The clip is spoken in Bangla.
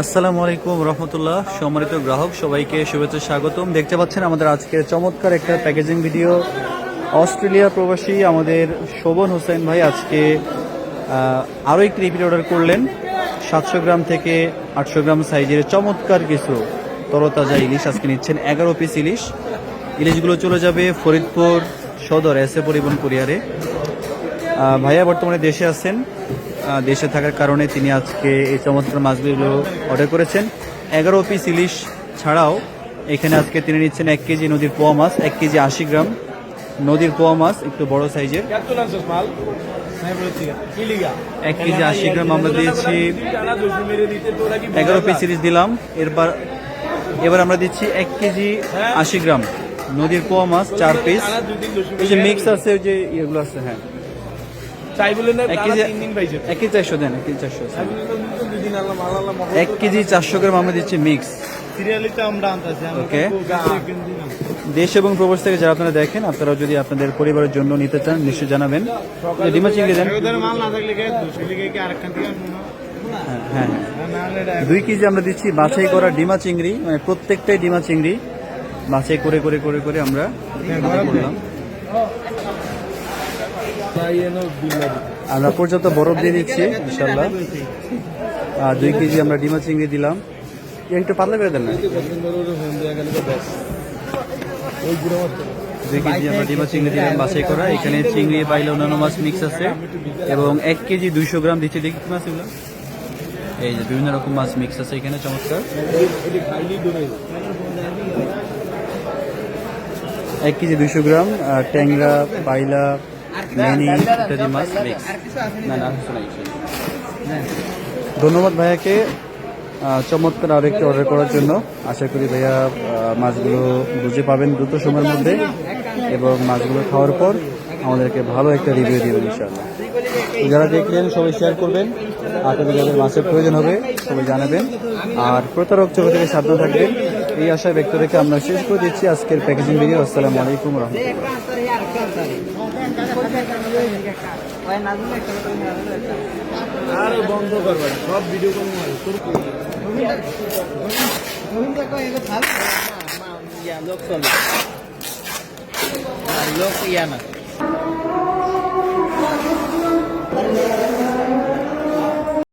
আসসালামু আলাইকুম রহমতুল্লাহ। সম্মানিত গ্রাহক, সবাইকে শুভেচ্ছা স্বাগতম। দেখতে পাচ্ছেন আমাদের আজকের চমৎকার একটা প্যাকেজিং ভিডিও অস্ট্রেলিয়া প্রবাসী আমাদের শোভন হোসেন ভাই আজকে আরও একটি রিপিট অর্ডার করলেন। সাতশো গ্রাম থেকে আটশো গ্রাম সাইজের চমৎকার কিছু তরতাজা ইলিশ আজকে নিচ্ছেন। এগারো পিস ইলিশ। ইলিশগুলো চলে যাবে ফরিদপুর সদর এস এ পরিবহন কুরিয়ারে। ভাইয়া বর্তমানে দেশে আছেন। দেশে থাকার কারণে তিনি আজকে এই চমৎকার মাছগুলো অর্ডার করেছেন। এগারো পিস ইলিশ ছাড়াও এখানে আজকে তিনি নিচ্ছেন এক কেজি নদীর পোয়া মাছ, এক কেজি আশি গ্রাম নদীর পোয়া মাছ, একটু বড় সাইজের। এক কেজি আশি গ্রাম আমরা দিয়েছি। এগারো পিস ইলিশ দিলাম। এরপর এবার আমরা দিচ্ছি এক কেজি আশি গ্রাম। নদীর পোয়া মাছ চার পিস ওই যে মিক্স আছে ওই যে ইয়েগুলো আছে হ্যাঁ। এক কেজি চারশো দেন এক কেজি চারশো এক কেজি চারশো গ্রাম আমরা দিচ্ছি মিক্স দিন দেশ এবং প্রবাস থেকে যারা আপনারা দেখেন আপনারা যদি আপনাদের পরিবারের জন্য নিতে চান নিশ্চয়ই জানাবেন। ডিমা চিংড়ি দেন হ্যাঁ হ্যাঁ এটা দুই কেজি আমরা দিচ্ছি বাছাই করা ডিমা চিংড়ি মানে প্রত্যেকটাই ডিমা চিংড়ি বাছাই করে করে করে করে আমরা করলাম। আমরা পর্যাপ্ত বরফ দিয়ে দিচ্ছি ইনশাল্লাহ আর দুই কেজি আমরা ডিমা চিংড়ি দিলাম। একটু পাতলা করে দেন না। দুই কেজি আমরা ডিমা চিংড়ি দিলাম বাছাই করা। এখানে চিংড়ি পাইলে অন্যান্য মাছ মিক্স আছে। এবং এক কেজি দুইশো গ্রাম দিচ্ছি। দেখি মাছ এই যে বিভিন্ন রকম মাছ মিক্স আছে এখানে, চমৎকার। এক কেজি দুইশো গ্রাম ট্যাংরা পাইলা মেনি ইত্যাদি মাছ মিক্স না না। ধন্যবাদ ভাইয়াকে চমৎকার আর আরেকটি অর্ডার করার জন্য। আশা করি ভাইয়া মাছগুলো বুঝে পাবেন দ্রুত সময়ের মধ্যে এবং মাছগুলো খাওয়ার পর আমাদেরকে ভালো একটা রিভিউ দিবেন ইনশাআল্লাহ। যারা দেখলেন সবাই শেয়ার করবেন। আপনাদের যাদের মাছের প্রয়োজন হবে সবাই জানাবেন। আর প্রতারক চোখ থেকে সাবধান থাকবেন। এই আশা ব্যক্ত রেখে আমরা শেষ করে দিচ্ছি আজকের প্যাকেজিং ভিডিও। আসসালামু আলাইকুম রহমতুল্লাহ। বন্ধ করবা সব ভিডিও লোক চলে। লোক ইয়া না।